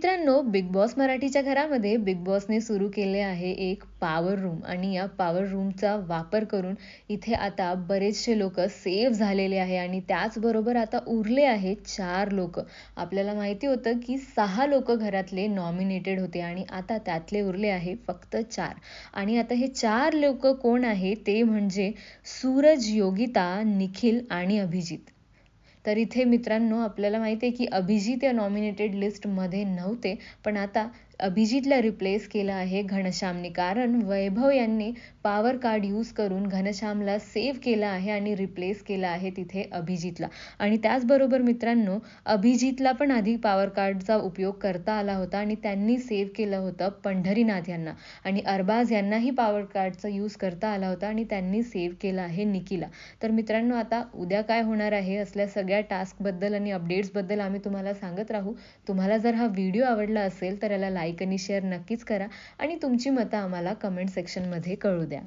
मित्रांनो big boss मराठीच्या घरामध्ये बिग बॉसने सुरू केले आहे एक पॉवर रूम आणि या पॉवर रूमचा वापर करून इथे आता बरेचसे लोक सेव्ह झालेले आहे आणि त्याचबरोबर आता उरले आहे चार लोक. आपल्याला माहिती होतं की सहा लोक घरातले नॉमिनेटेड होते आणि आता त्यातले उरले आहे फक्त चार. आणि आता हे चार लोक कोण आहे ते म्हणजे सूरज योगिता निखिल आणि अभिजित. तर इथे मित्रांनो आपल्याला माहिती आहे की अभिजित या नॉमिनेटेड लिस्टमध्ये नव्हते. पण आता अभिजितला रिप्लेस केलं आहे घनश्यामने कारण वैभव यांनी पॉवर कार्ड यूज करून घनश्यामला सेव्ह केलं आहे आणि रिप्लेस केलं आहे तिथे अभिजितला. आणि त्याचबरोबर मित्रांनो अभिजितला पण आधी पॉवर कार्डचा उपयोग करता आला होता आणि त्यांनी सेव्ह केलं होतं पंढरीनाथ यांना. आणि अरबाज यांनाही पॉवर कार्डचा यूज करता आला होता आणि त्यांनी सेव्ह केलं आहे निकीला तर मित्रांनो आता उद्या काय होणार आहे असल्या सगळ्या टास्कबद्दल आणि अपडेट्सबद्दल आम्ही तुम्हाला सांगत राहू. तुम्हाला जर हा व्हिडिओ आवडला असेल तर याला लाईक आणि शेअर नक्कीच करा आणि तुमची मतं आम्हाला कमेंट सेक्शनमध्ये कळू द्या.